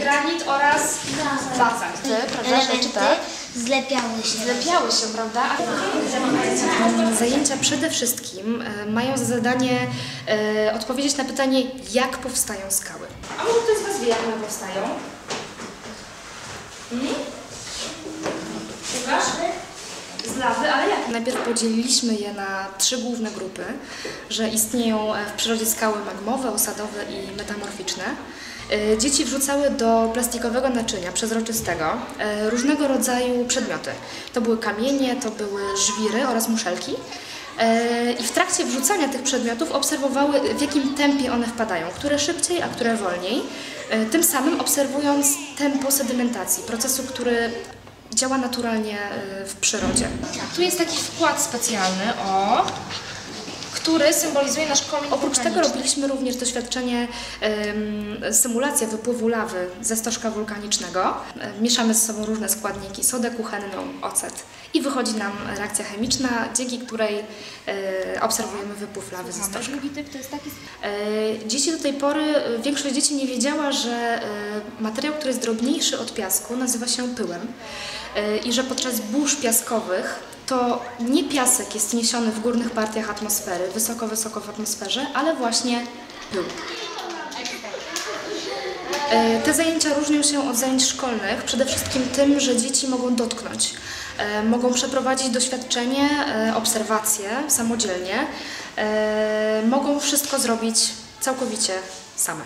granit oraz basan. Ty, prawda, tak? zlepiały się. Zlepiały się, prawda? A Zajęcia przede wszystkim e, mają za zadanie e, odpowiedzieć na pytanie, jak powstają skały. A może ktoś z Was wie, jak one powstają? Hmm? Z lawy, ale jak? Najpierw podzieliliśmy je na trzy główne grupy, że istnieją e, w przyrodzie skały magmowe, osadowe i metamorficzne. E, Dzieci wrzucały do plastikowego naczynia przezroczystego e, różnego rodzaju przedmioty. To były kamienie, to były żwiry oraz muszelki. I w trakcie wrzucania tych przedmiotów obserwowały, w jakim tempie one wpadają, które szybciej, a które wolniej, tym samym obserwując tempo sedymentacji, procesu, który działa naturalnie e, w przyrodzie. Tu jest taki wkład specjalny, o, który symbolizuje nasz komin Oprócz tego robiliśmy również doświadczenie, em, symulację wypływu lawy ze stożka wulkanicznego. Mieszamy ze sobą różne składniki, sodę kuchenną, ocet i wychodzi nam reakcja chemiczna, dzięki której e, obserwujemy wypływ lawy ze stożka. Drugi typ to jest taki E, Dzieci do tej pory, e, większość dzieci nie wiedziała, że materiał, który jest drobniejszy od piasku, nazywa się pyłem i że podczas burz piaskowych to nie piasek jest niesiony w górnych partiach atmosfery, wysoko, wysoko w atmosferze, ale właśnie pył. E, Te zajęcia różnią się od zajęć szkolnych przede wszystkim tym, że dzieci mogą dotknąć, e, mogą przeprowadzić doświadczenie, e, obserwacje samodzielnie, mogą wszystko zrobić całkowicie same.